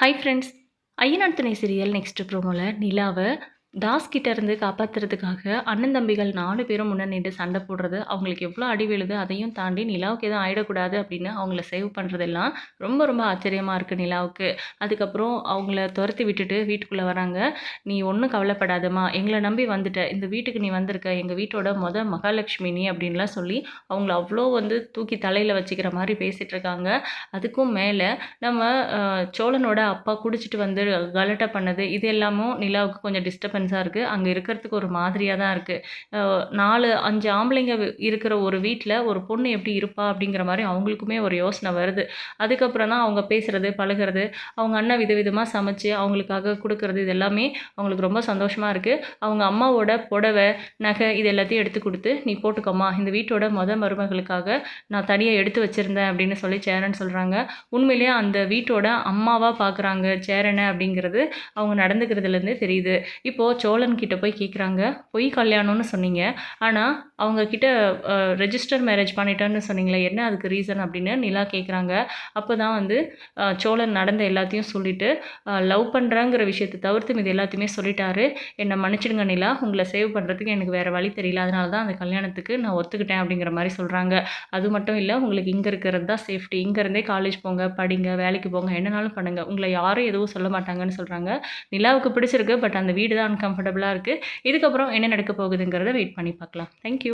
Hi friends Ayyanar துணை serial next ப்ரோமோவில் நிலாவை தாஸ் கிட்ட இருந்து காப்பாற்றுறதுக்காக அண்ணன் தம்பிகள் நாலு பேரும் முன்ன நின்று சண்டை போடுறது அவங்களுக்கு எவ்வளோ அடி விழுது அதையும் தாண்டி நிலாவுக்கு எதுவும் ஆயிடக்கூடாது அப்படின்னு அவங்கள சேவ் பண்ணுறதெல்லாம் ரொம்ப ரொம்ப ஆச்சரியமாக இருக்குது நிலாவுக்கு. அதுக்கப்புறம் அவங்கள துரத்தி விட்டுட்டு வீட்டுக்குள்ளே வராங்க. நீ ஒன்றும் கவலைப்படாதம்மா எங்களை நம்பி வந்துட்ட இந்த வீட்டுக்கு நீ வந்திருக்க எங்கள் வீட்டோட மொத மகாலட்சுமி நீ அப்படின்லாம் சொல்லி அவங்கள அவ்வளோ வந்து தூக்கி தலையில் வச்சுக்கிற மாதிரி பேசிகிட்டு இருக்காங்க. அதுக்கும் மேலே நம்ம சோழனோட அப்பா குடிச்சிட்டு வந்து கலட்டை பண்ணது இது எல்லாமும் நிலாவுக்கு கொஞ்சம் டிஸ்டர்பன்ஸாக இருக்குது அங்கே இருக்கிறதுக்கு ஒரு மாதிரியாக தான் இருக்குது நாலு அஞ்சு ஆம்பளைங்க இருக்கிற ஒரு வீட்டில் ஒரு பொண்ணு எப்படி இருப்பா அப்படிங்கிற மாதிரி அவங்களுக்குமே ஒரு யோசனை வருது. அதுக்கப்புறம் தான் அவங்க பேசுகிறது பழகுறது அவங்க அண்ணன் விதவிதமாக சமைச்சு அவங்களுக்காக கொடுக்கறது இது எல்லாமே அவங்களுக்கு ரொம்ப சந்தோஷமாக இருக்குது அவங்க அம்மாவோட புடவை நகை இது எல்லாத்தையும் எடுத்து கொடுத்து நீ போட்டுக்கோமா இந்த வீட்டோட மொத மருமகளுக்காக நான் தனியாக எடுத்து வச்சுருந்தேன் அப்படின்னு சொல்லி சேரன் சொல்கிறாங்க உண்மையிலேயே அந்த வீட்டோட அம்மாவாக பார்க்குறாங்க சேரனை அப்படிங்கிறது அவங்க நடந்துக்கிறதுலேருந்து தெரியுது. இப்போது சோழன் சோழன்கிட்ட போய் கேட்குறாங்க பொய் கல்யாணம்னு சொன்னீங்க. ஆனால் அவங்கக்கிட்ட ரெஜிஸ்டர் மேரேஜ் பண்ணிட்டேன்னு சொன்னீங்களே என்ன அதுக்கு ரீசன் அப்படின்னு நிலா கேட்குறாங்க அப்போ தான் வந்து சோழன் நடந்த எல்லாத்தையும் சொல்லிட்டு லவ் பண்ணுறாங்கிற விஷயத்தை தவிர்த்து இது எல்லாத்தையுமே சொல்லிட்டாரு. என்னை மன்னிச்சிடுங்க நிலா உங்களை சேவ் பண்ணுறதுக்கு எனக்கு வேறு வழி தெரியல. அதனால தான் அந்த கல்யாணத்துக்கு நான் ஒத்துக்கிட்டேன் அப்படிங்கிற மாதிரி சொல்கிறாங்க அது மட்டும் இல்லை உங்களுக்கு இங்கே இருக்கிறது தான் சேஃப்டி இங்கேருந்தே காலேஜ் போங்க படிங்க வேலைக்கு போங்க என்னனாலும் பண்ணுங்கள் உங்களை யாரும் எதுவும் சொல்ல மாட்டாங்கன்னு சொல்கிறாங்க நிலாவுக்கு பிடிச்சிருக்கு பட் அந்த வீடு தான் அன்கம்ஃபர்டபுளாக இருக்குது இதுக்கப்புறம் என்ன நடக்க போகுதுங்கிறத வெயிட் பண்ணி பார்க்கலாம். தேங்க்யூ